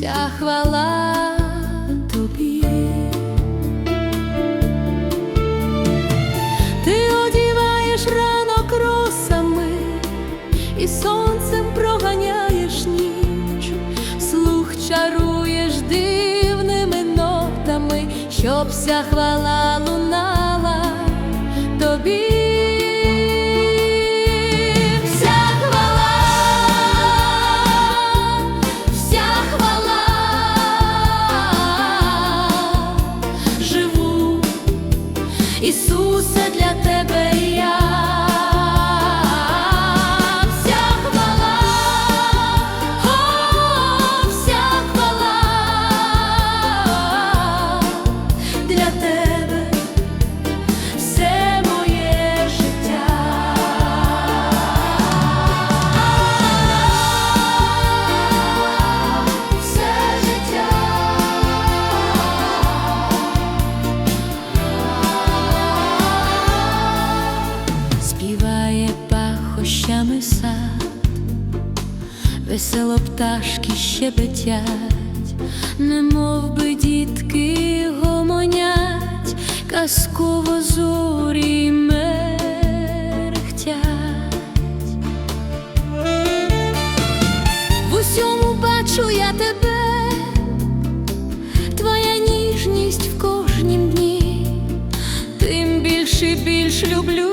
вся хвала тобі. Ти одіваєш ранок росами і сонцем проганяєш ніч, слух чаруєш дивними нотами, щоб вся хвала лунала весело пташки щебетять, немов би дітки гомонять, казково зорі мерехтять. В усьому бачу я тебе, твоя ніжність в кожнім дні, тим більше і більш люблю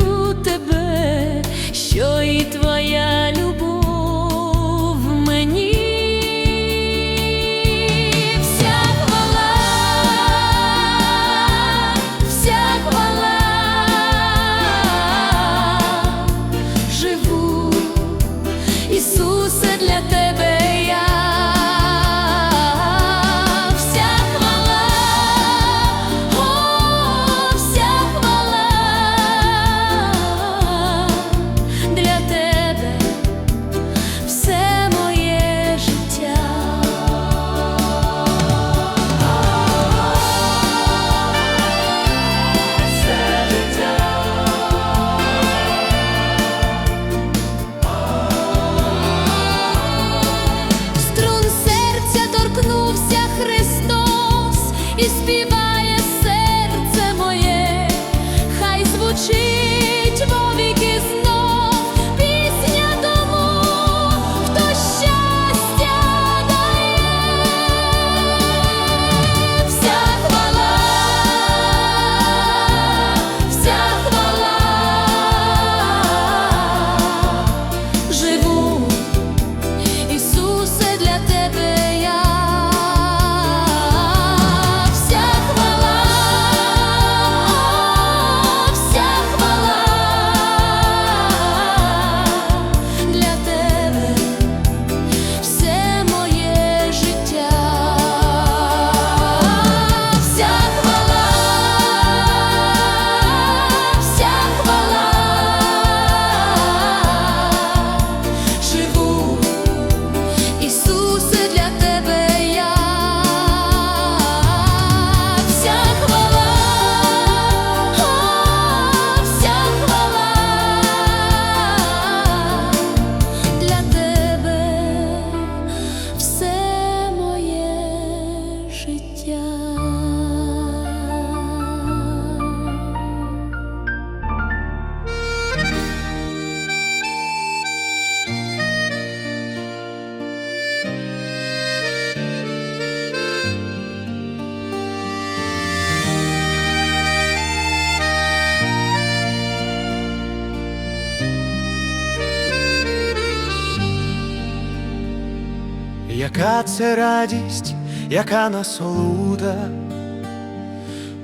радість, яка насолода,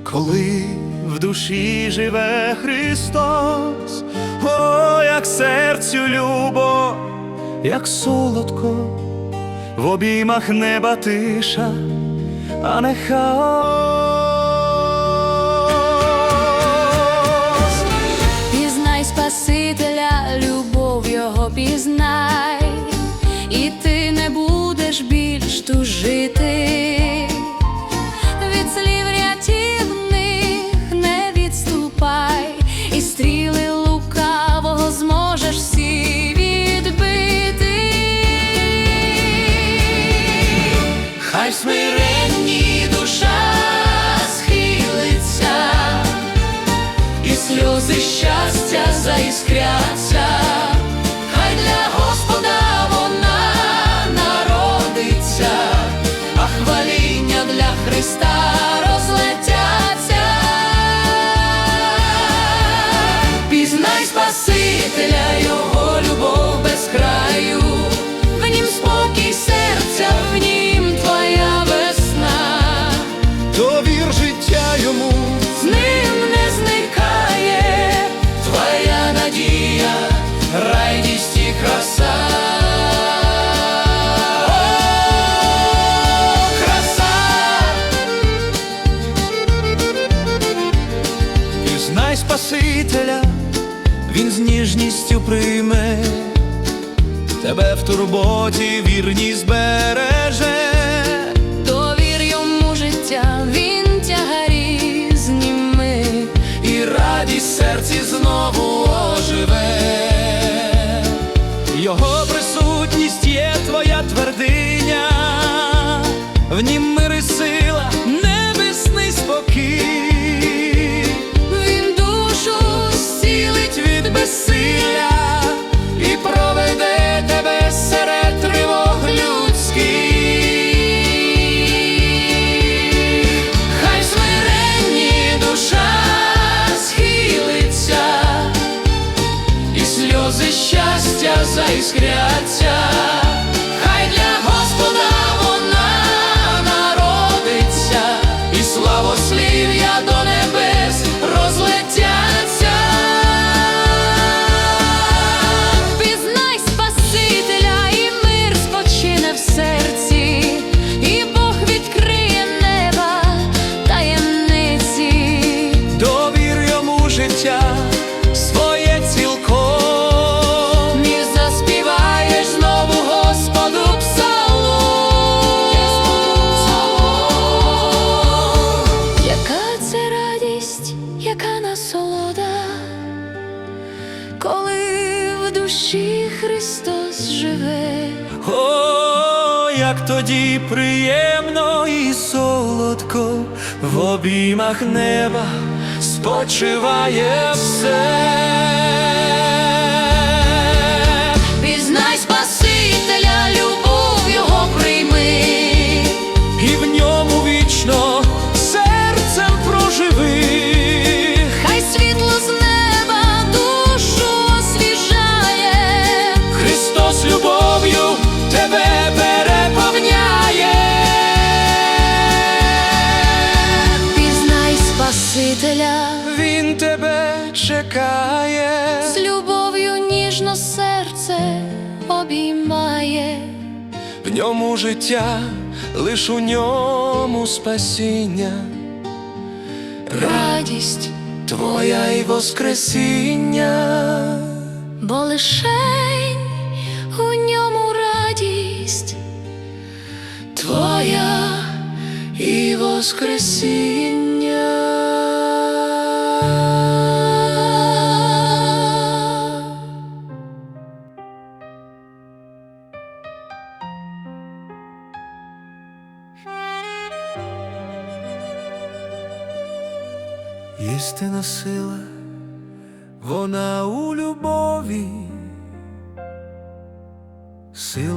коли в душі живе Христос, о, як серцю любо, як солодко, в обіймах неба тиша, а не хаос. Пізнай Спасителя, любов його пізнай, і ти будеш більш тужити, Спасителя, він з ніжністю прийме, тебе в турботі вірні збереже. Довір йому життя, він тягарі зніми. і радість серці знову оживе. Його присутність є твоя твердиня, в нім мир щастя заіскряться, як тоді приємно і солодко в обіймах неба спочиває все. Ньому життя, лиш у ньому спасіння, радість, твоя і воскресіння. бо лишень у ньому радість, твоя і воскресіння.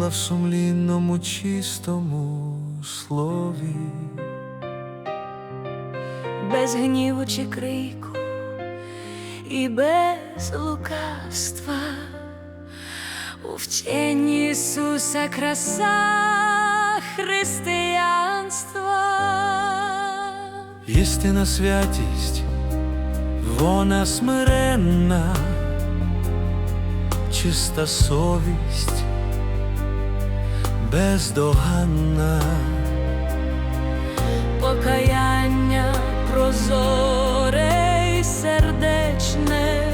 В сумлінному чистому слові. без гніву чи крику і без лукавства. У вченні Ісуса краса християнства. Істина святість, вона смиренна, чиста совість, бездоганна. Покаяння прозоре й сердечне,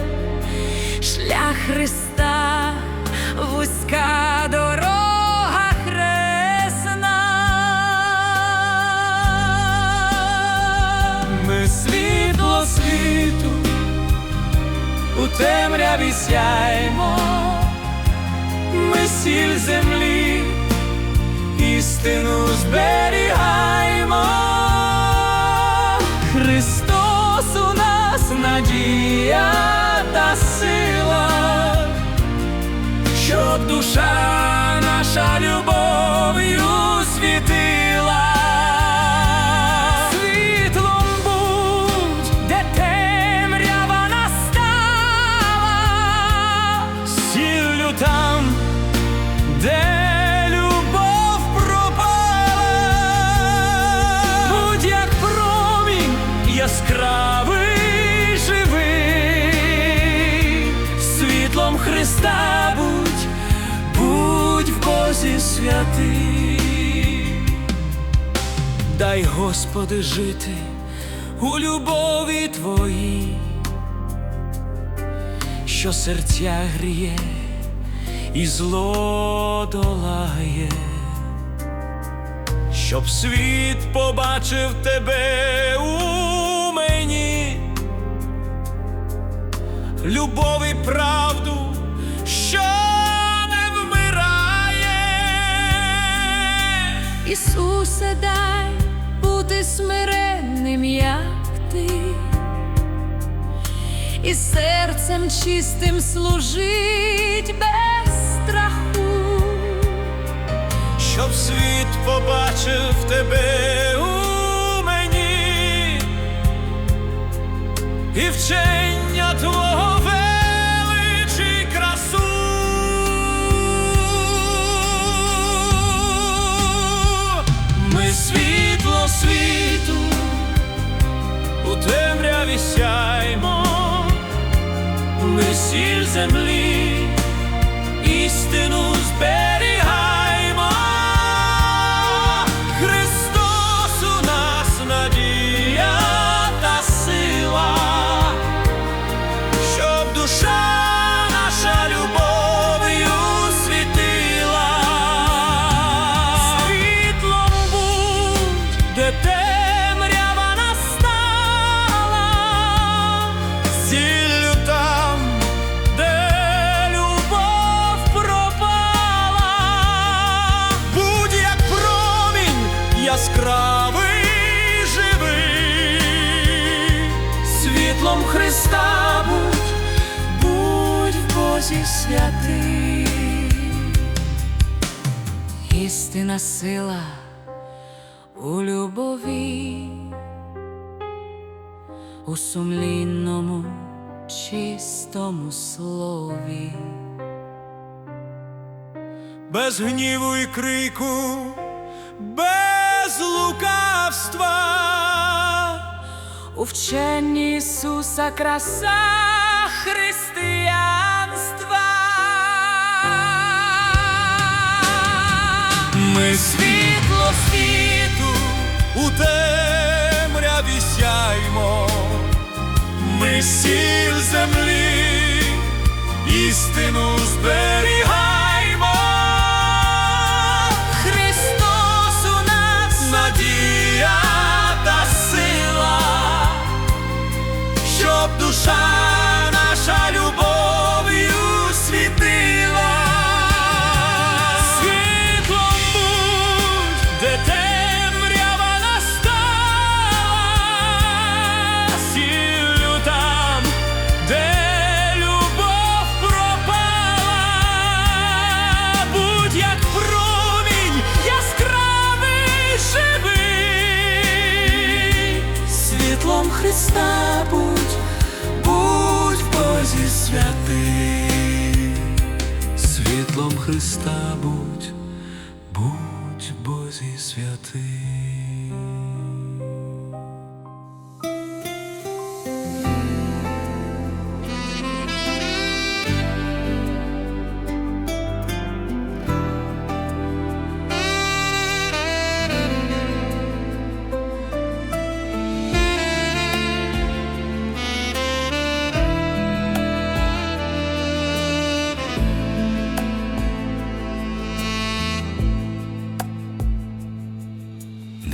шлях Христа, вузька дорога хресна. Ми світло світу, у темряві сяймо, ми сіль землі, істину зберігаймо, Христос у нас надія та сила, що душа. Дай, Господи, жити у любові Твоїй, що серця гріє і зло долає, щоб світ побачив тебе у мені, любов і правду, що не вмирає. Ісусе, дай смиренним, як ти, і серцем чистим служить без страху. щоб світ побачив тебе у мені і вчення сіль землі істину зберігаймо. Христос у нас надія та сила, щоб душа наша любов'ю світила. Світлом будь, де святий. Істина сила у любові, у сумлінному, чистому слові. без гніву і крику, без лукавства. У вченні Ісуса краса Ми світло світу у темряві сяймо, ми сіль землі, істину зберігаймо. Христос у нас надія та сила, щоб душа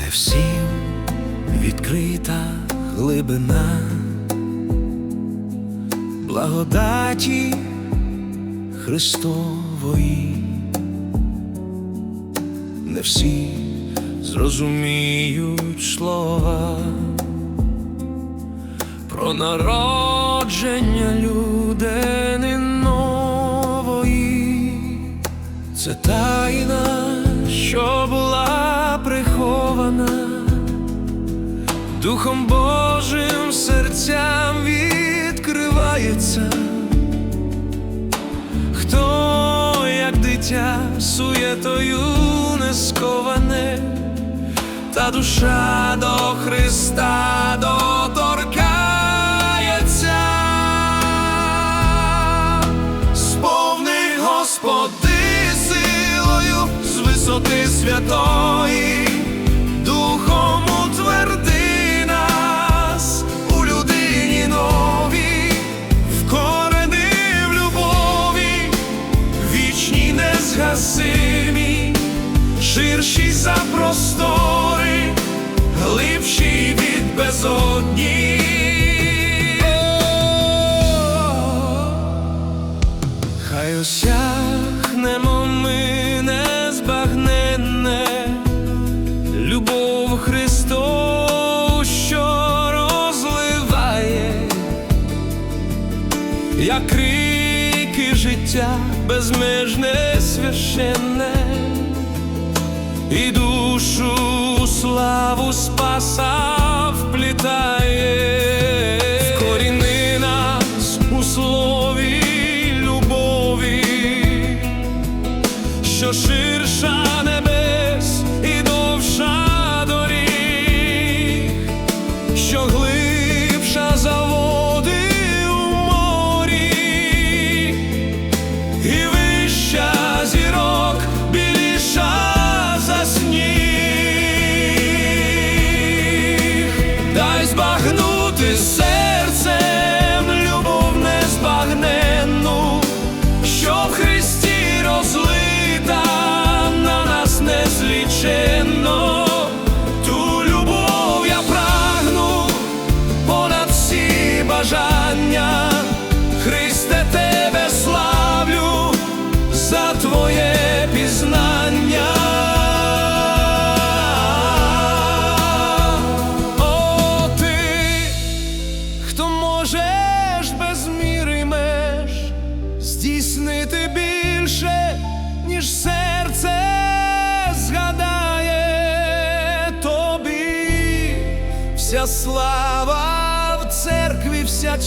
Не всім відкрита глибина благодаті Христової, не всі зрозуміють слова про народження людини нової. Це тайна, що була Духом Божим серцям відкривається. Хто, як дитя, суєтою не сковане, та душа до Христа доторкається. за простори, глибші від безодні. Хай осягнемо ми незбагненне любов Христову, що розливає, як крики життя безмежне священне і душу славу спаса вплітає. Thuis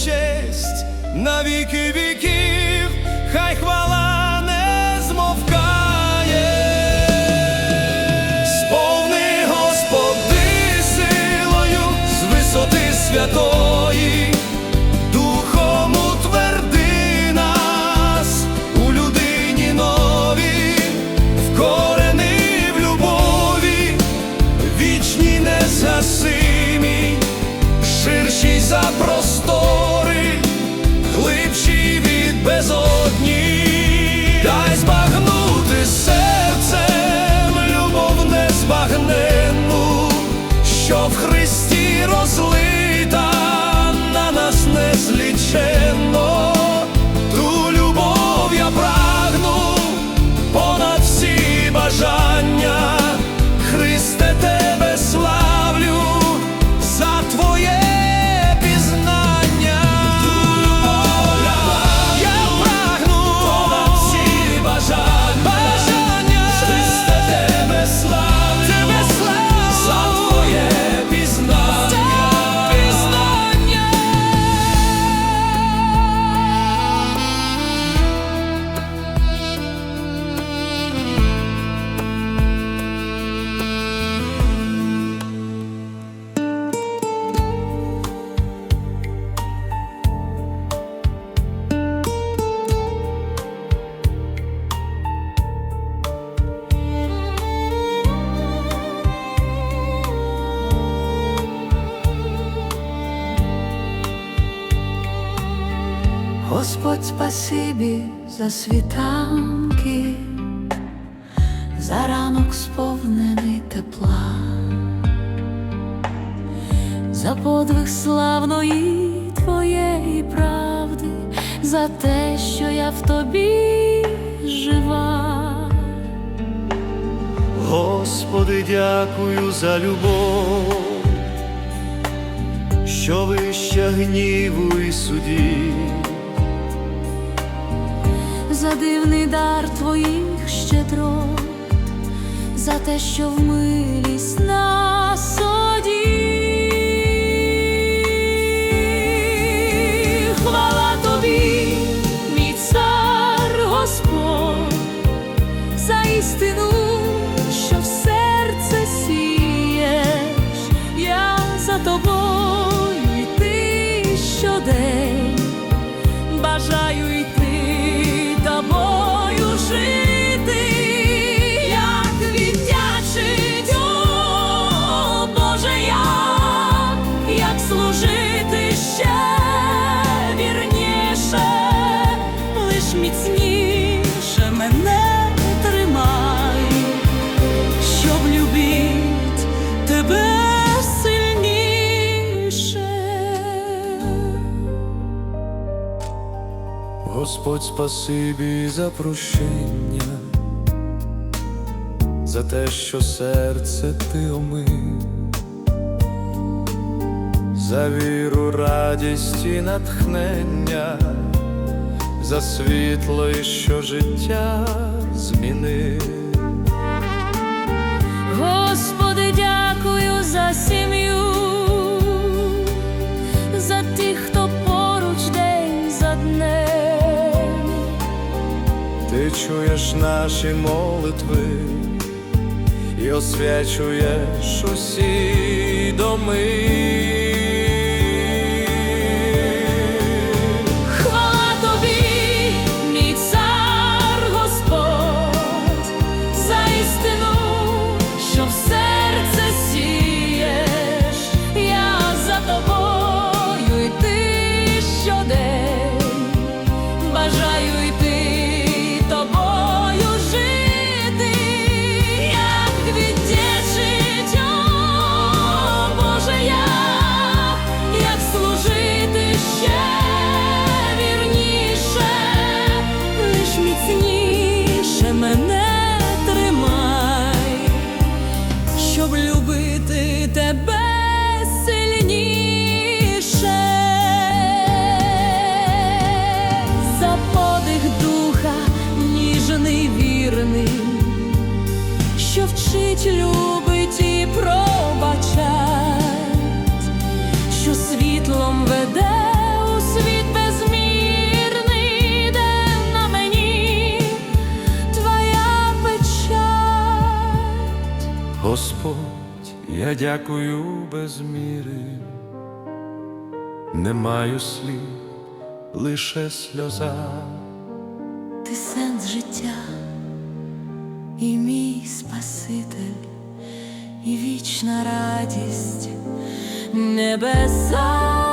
честь на віки віків, хай хвала. Господь спасибі за світанки, за ранок сповнений тепла, за подвиг славної твоєї правди, за те, що я в тобі жива. Господи, дякую за любов. Що вище гніву і судів за дивний дар твоїх щедро, за те, що в ми Господь, спасибі за прощення, за те, що серце ти омив, за віру, радість і натхнення, за світло, і що життя змінив. Господи, дякую за сім'ю, за тих, Чуєш наші молитви і освячуєш усі доми. Вчить, любить і пробачать, що світлом веде у світ безмірний, де на мені твоя печать. Господь, я дякую без міри, не маю слів, лише сльоза. Ти сенс життя і мій Спаситель, і вічна радість небеса.